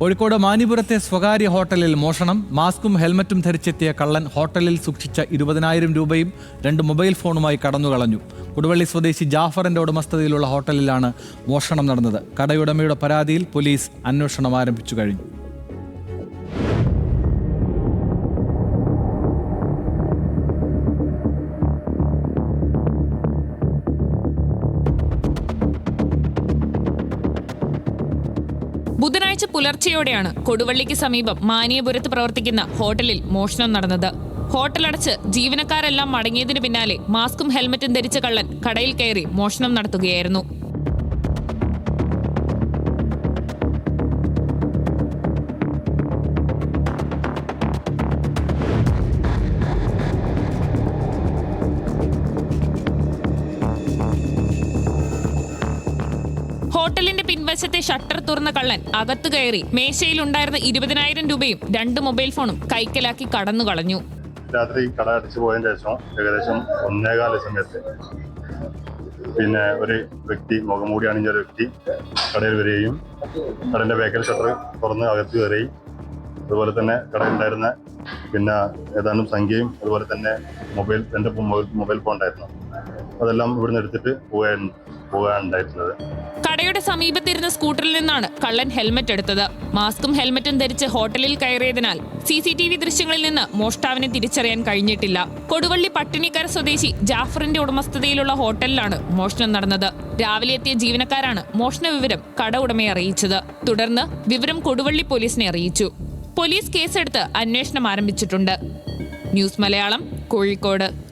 കോഴിക്കോട് മാനിപുരത്തെ സ്വകാര്യ ഹോട്ടലിൽ മോഷണം. മാസ്കും ഹെൽമറ്റും ധരിച്ചെത്തിയ കള്ളൻ ഹോട്ടലിൽ സൂക്ഷിച്ച ഇരുപതിനായിരം രൂപയും രണ്ട് മൊബൈൽ ഫോണുമായി കടന്നുകളഞ്ഞു. കൊടുവള്ളി സ്വദേശി ജാഫറിന്റെ ഉടമസ്ഥതയിലുള്ള ഹോട്ടലിലാണ് മോഷണം നടന്നത്. കടയുടമയുടെ പരാതിയിൽ പോലീസ് അന്വേഷണം ആരംഭിച്ചു കഴിഞ്ഞു. ബുധനാഴ്ച പുലർച്ചെയോടെയാണ് കൊടുവള്ളിക്ക് സമീപം മാനിയപുരത്ത് പ്രവർത്തിക്കുന്ന ഹോട്ടലിൽ മോഷണം നടന്നത്. ഹോട്ടലടച്ച് ജീവനക്കാരെല്ലാം മടങ്ങിയതിനു പിന്നാലെ മാസ്കും ഹെൽമറ്റും ധരിച്ച കള്ളൻ കടയിൽ കയറി മോഷണം നടത്തുകയായിരുന്നു. ഹോട്ടലിന്റെ പിൻവശത്തെ ഷട്ടർ തുറന്ന കള്ളൻ അകത്തു കയറി മേശയിൽ ഉണ്ടായിരുന്ന ഇരുപതിനായിരം രൂപയും രണ്ട് മൊബൈൽ ഫോണും കൈക്കലാക്കി കടന്നു കളഞ്ഞു. രാത്രി കട അടിച്ചു പോയതിന് ശേഷം ഏകദേശം ഒന്നേകാല സമയത്ത് പിന്നെ ഒരു വ്യക്തി മുഖംമൂടി അണിഞ്ഞ ഒരു വ്യക്തി കടയിൽ വരികയും കടന്റെ ബേക്കൽ ഷട്ടർ തുറന്ന് അകത്ത് കയറി. അതുപോലെ തന്നെ കടയിലുണ്ടായിരുന്ന പിന്നെ ഏതാനും സംഖ്യയും അതുപോലെ തന്നെ മൊബൈൽ എന്റെ മൊബൈൽ മൊബൈൽ ഫോൺ ഉണ്ടായിരുന്നു. അതെല്ലാം ഇവിടുന്ന് എടുത്തിട്ട് പോകാൻ പോകാനുണ്ടായിരുന്നത്. കടയുടെ സമീപത്തിരുന്ന സ്കൂട്ടറിൽ നിന്നാണ് കള്ളൻ ഹെൽമറ്റ് എടുത്തത്. മാസ്കും ഹെൽമെറ്റും ധരിച്ച് ഹോട്ടലിൽ കയറിയതിനാൽ സി സി ടി വി ദൃശ്യങ്ങളിൽ നിന്ന് മോഷ്ടാവിനെ തിരിച്ചറിയാൻ കഴിഞ്ഞിട്ടില്ല. കൊടുവള്ളി പട്ടിണിക്കര സ്വദേശി ജാഫറിന്റെ ഉടമസ്ഥതയിലുള്ള ഹോട്ടലിലാണ് മോഷണം നടന്നത്. രാവിലെ എത്തിയ ജീവനക്കാരാണ് മോഷണ വിവരം കട ഉടമയെ അറിയിച്ചത്. തുടർന്ന് വിവരം കൊടുവള്ളി പോലീസിനെ അറിയിച്ചു. പോലീസ് കേസെടുത്ത് അന്വേഷണം ആരംഭിച്ചിട്ടുണ്ട്. ന്യൂസ് മലയാളം കോഴിക്കോട്.